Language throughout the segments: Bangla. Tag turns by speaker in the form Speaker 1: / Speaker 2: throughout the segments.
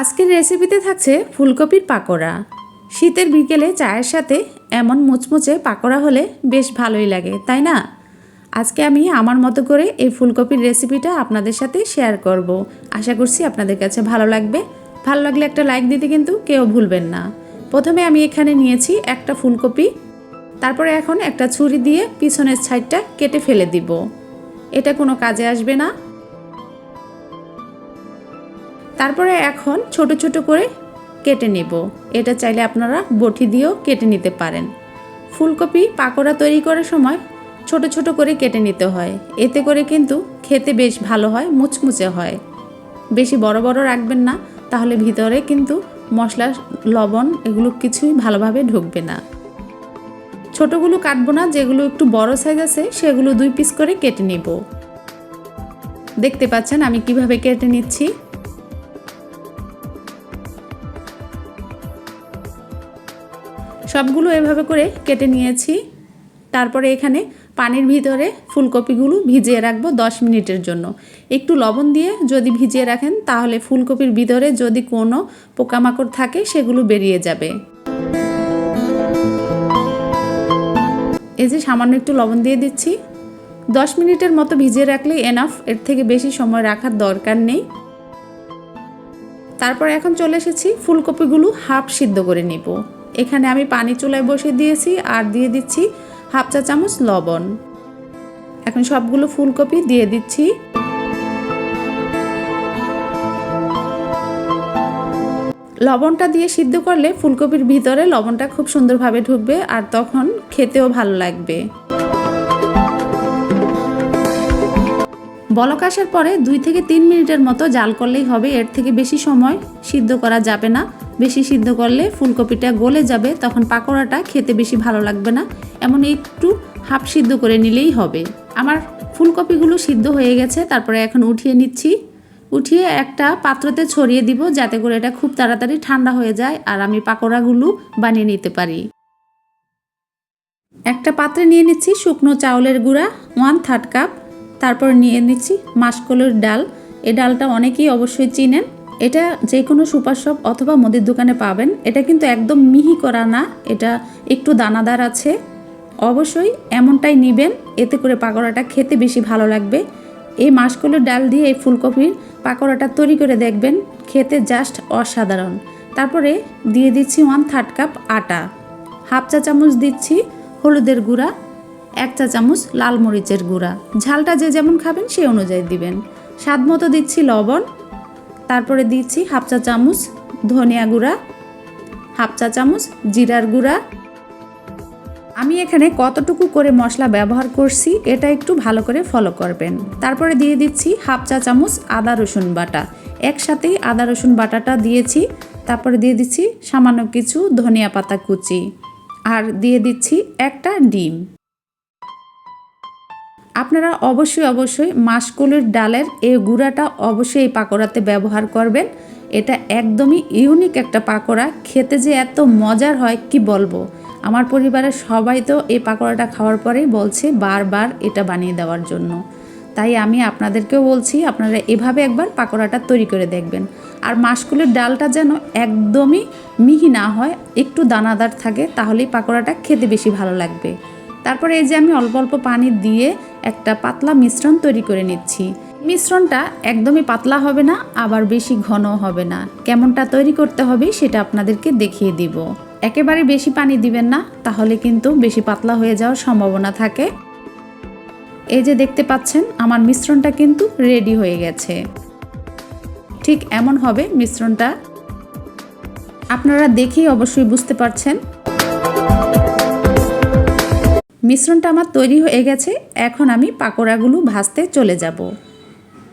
Speaker 1: আজকের রেসিপিতে থাকছে ফুলকপির পাকোড়া। শীতের বিকেলে চায়ের সাথে এমন মুচমুচে পাকোড়া হলে বেশ ভালোই লাগে, তাই না? আজকে আমি আমার মতো করে এই ফুলকপির রেসিপিটা আপনাদের সাথে শেয়ার করব। আশা করছি আপনাদের কাছে ভালো লাগবে। ভালো লাগলে একটা লাইক দিতে কিন্তু কেউ ভুলবেন না। প্রথমে আমি এখানে নিয়েছি একটা ফুলকপি, তারপরে এখন একটা ছুরি দিয়ে পিছনের সাইডটা কেটে ফেলে দিব। এটা কোনো কাজে আসবে না। তারপরে এখন ছোট ছোট করে কেটে নেব। এটা চাইলে আপনারা বটি দিয়েও কেটে নিতে পারেন। ফুলকপি পাকোড়া তৈরি করার সময় ছোট ছোট করে কেটে নিতে হয়। এতে করে কিন্তু খেতে বেশ ভালো হয়, মুচমুচে হয়। বেশি বড় বড় রাখবেন না, তাহলে ভিতরে কিন্তু মশলা লবণ এগুলো কিছুই ভালোভাবে ঢুকবে না। ছোটগুলো কাটবো না, যেগুলো একটু বড় সাইজ আছে, সেগুলো দুই পিস করে কেটে নেব। দেখতে পাচ্ছেন আমি কীভাবে কেটে নিচ্ছি? সবগুলো এভাবে করে কেটে নিয়েছি। তারপরে এখানে পানির ভিতরে ফুলকপিগুলো ভিজিয়ে রাখব দশ মিনিটের জন্য। একটু লবণ দিয়ে যদি ভিজিয়ে রাখেন তাহলে ফুলকপির ভিতরে যদি কোনো পোকামাকড় থাকে সেগুলো বেরিয়ে যাবে। এই যে সামান্য একটু লবণ দিয়ে দিচ্ছি। দশ মিনিটের মতো ভিজিয়ে রাখলে এনাফ এর থেকে বেশি সময় রাখার দরকার নেই। তারপর এখন চলে এসেছি ফুলকপিগুলো হাফ সিদ্ধ করে নিব। এখানে আমি পানি চুলায় বসে দিয়েছি আর দিয়ে দিচ্ছি হাফ চা চামচ লবণ। এখন সবগুলো ফুলকপি দিয়ে দিচ্ছি। লবণটা দিয়ে সিদ্ধ করলে ফুলকপির ভিতরে লবণটা খুব সুন্দরভাবে ঢুকবে আর তখন খেতেও ভালো লাগবে। বলক আসার পরে দুই থেকে তিন মিনিটের মতো জাল করলেই হবে। এর থেকে বেশি সময় সিদ্ধ করা যাবে না। বেশি সিদ্ধ করলে ফুলকপিটা গলে যাবে, তখন পাকোড়াটা খেতে বেশি ভালো লাগবে না। এমন একটু হাফ সিদ্ধ করে নিলেই হবে। আমার ফুলকপিগুলো সিদ্ধ হয়ে গেছে, তারপরে এখন উঠিয়ে নিচ্ছি। উঠিয়ে একটা পাত্রতে ছড়িয়ে দিব, যাতে করে এটা খুব তাড়াতাড়ি ঠান্ডা হয়ে যায় আর আমি পাকোড়াগুলো বানিয়ে নিতে পারি। একটা পাত্রে নিয়ে নিচ্ছি শুকনো চাউলের গুঁড়া, ওয়ান থার্ড কাপ তারপর নিয়ে নিচ্ছি মাসকলের ডাল। এই ডালটা অনেকেই অবশ্যই চিনেন। এটা যে কোনো সুপার শপ অথবা মুদির দোকানে পাবেন। এটা কিন্তু একদম মিহি করা না, এটা একটু দানাদার আছে। অবশ্যই এমনটাই নেবেন, এতে করে পাকোড়াটা খেতে বেশি ভালো লাগবে। এই মাসকলের ডাল দিয়ে এই ফুলকপির পাকোড়াটা তৈরি করে দেখবেন, খেতে জাস্ট অসাধারণ। তারপরে দিয়ে দিচ্ছি ওয়ান থার্ড কাপ আটা। হাফ চা চামচ দিচ্ছি হলুদের গুঁড়া। এক চা চামচ লাল মরিচের গুঁড়া। ঝালটা যে যেমন খাবেন সেই অনুযায়ী দিবেন। স্বাদ মতো দিচ্ছি লবণ। তারপরে দিচ্ছি হাফ চা চামচ ধনিয়া গুঁড়া, হাফ চা চামচ জিরার গুঁড়া। আমি এখানে কতটুকু করে মশলা ব্যবহার করছি, এটা একটু ভালো করে ফলো করবেন। তারপরে দিয়ে দিচ্ছি হাফ চা চামচ আদা রসুন বাটা। একসাথেই আদা রসুন বাটাটা দিয়েছি। তারপরে দিয়ে দিচ্ছি সামান্য কিছু ধনিয়া পাতা কুচি। আর দিয়ে দিচ্ছি একটা ডিম। আপনারা অবশ্যই অবশ্যই মাসকলির ডালের এই গুঁড়াটা অবশ্যই এই পাকোড়াতে ব্যবহার করবেন। এটা একদমই ইউনিক একটা পাকোড়া। খেতে যে এত মজার হয়, কি বলব? আমার পরিবারের সবাই তো এই পাকোড়াটা খাওয়ার পরেই বলছে বারবার এটা বানিয়ে দেওয়ার জন্য। তাই আমি আপনাদেরকেও বলছি, আপনারা এভাবে একবার পাকোড়াটা তৈরি করে দেখবেন। আর মাসকুলের ডালটা যেন একদমই মিহি না হয়, একটু দানাদার থাকে, তাহলেই পাকোড়াটা খেতে বেশি ভালো লাগবে। তারপরে এই যে আমি অল্প অল্প পানি দিয়ে একটা পাতলা মিশ্রণ তৈরি করে নিচ্ছি। মিশ্রণটা একদমই পাতলা হবে না, আবার বেশি ঘন হবে না। কেমনটা তৈরি করতে হবে সেটা আপনাদেরকে দেখিয়ে দিব। একেবারে বেশি পানি দিবেন না, তাহলে কিন্তু বেশি পাতলা হয়ে যাওয়ার সম্ভাবনা থাকে। এই যে দেখতে পাচ্ছেন, আমার মিশ্রণটা কিন্তু রেডি হয়ে গেছে। ঠিক এমন হবে মিশ্রণটা। আপনারা দেখেই অবশ্যই বুঝতে পারছেন মিশ্রণটা আমার তৈরি হয়ে গেছে, এখন আমি পাকোড়াগুলো ভাজতে চলে যাব।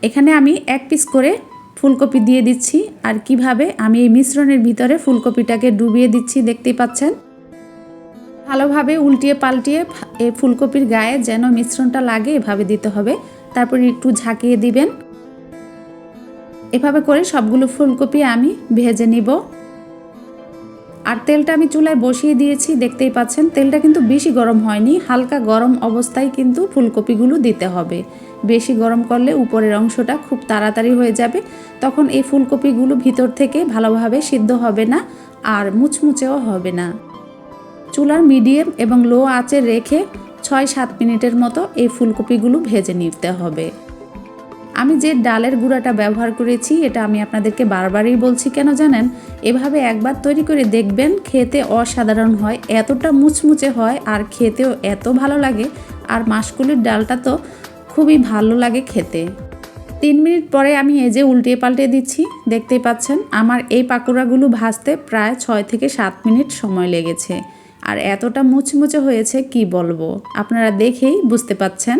Speaker 1: এখানে আমি এক পিস করে ফুলকপি দিয়ে দিচ্ছি, আর কীভাবে আমি এই মিশ্রণের ভিতরে ফুলকপিটাকে ডুবিয়ে দিচ্ছি দেখতেই পাচ্ছেন? ভালোভাবে উল্টিয়ে পাল্টিয়ে এই ফুলকপির গায়ে যেন মিশ্রণটা লাগে, এভাবে দিতে হবে। তারপর একটু ঝাঁকিয়ে দিবেন। এভাবে করে সবগুলো ফুলকপি আমি ভেজে নিব। আর তেলটা আমি চুলায় বসিয়ে দিয়েছি, দেখতেই পাচ্ছেন। তেলটা কিন্তু বেশি গরম হয়নি, হালকা গরম অবস্থায় কিন্তু ফুলকপিগুলো দিতে হবে। বেশি গরম করলে উপরের অংশটা খুব তাড়াতাড়ি হয়ে যাবে, তখন এই ফুলকপিগুলো ভিতর থেকে ভালোভাবে সিদ্ধ হবে না আর মুচমুচেও হবে না। চুলার মিডিয়াম এবং লো আঁচে রেখে ছয় সাত মিনিটের মতো এই ফুলকপিগুলো ভেজে নিতে হবে। আমি যে ডালের গুঁড়াটা ব্যবহার করেছি, এটা আমি আপনাদেরকে বারবারই বলছি, কেন জানেন? এভাবে একবার তৈরি করে দেখবেন, খেতে অসাধারণ হয়, এতটা মুচমুচে হয়, আর খেতেও এত ভালো লাগে, আর মাসকুলির ডালটা তো খুবই ভালো লাগে খেতে। তিন মিনিট পরে আমি এই যে উল্টিয়ে পাল্টে দিচ্ছি, দেখতেই পাচ্ছেন, আমার এই পাকোড়াগুলো ভাজতে প্রায় ছয় থেকে সাত মিনিট সময় লেগেছে। আর এতটা মুচমুচে হয়েছে, কি বলব? আপনারা দেখেই বুঝতে পাচ্ছেন।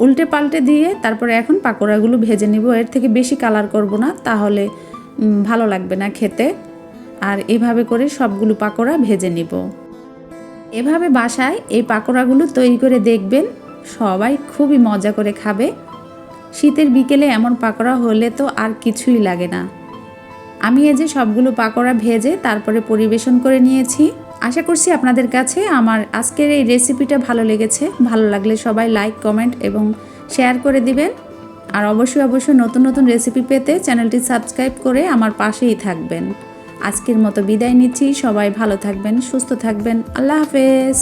Speaker 1: উল্টে পাল্টে দিয়ে তারপরে এখন পাকোড়াগুলো ভেজে নিব। এর থেকে বেশি কালার করব না, তাহলে ভালো লাগবে না খেতে। আর এভাবে করে সবগুলো পাকোড়া ভেজে নিব। এভাবে বাসায় এই পাকোড়াগুলো তৈরি করে দেখবেন, সবাই খুবই মজা করে খাবে। শীতের বিকেলে এমন পাকোড়া হলে তো আর কিছুই লাগে না। আমি এই যে সবগুলো পাকোড়া ভেজে তারপরে পরিবেশন করে নিয়েছি। আশা করছি আপনাদের কাছে আমার আজকের এই রেসিপিটা ভালো লেগেছে। ভালো লাগলে সবাই লাইক, কমেন্ট এবং শেয়ার করে দিবেন। আর অবশ্যই অবশ্যই নতুন নতুন রেসিপি পেতে চ্যানেলটি সাবস্ক্রাইব করে আমার পাশেই থাকবেন। আজকের মতো বিদায় নিচ্ছি। সবাই ভালো থাকবেন, সুস্থ থাকবেন। আল্লাহ হাফেজ।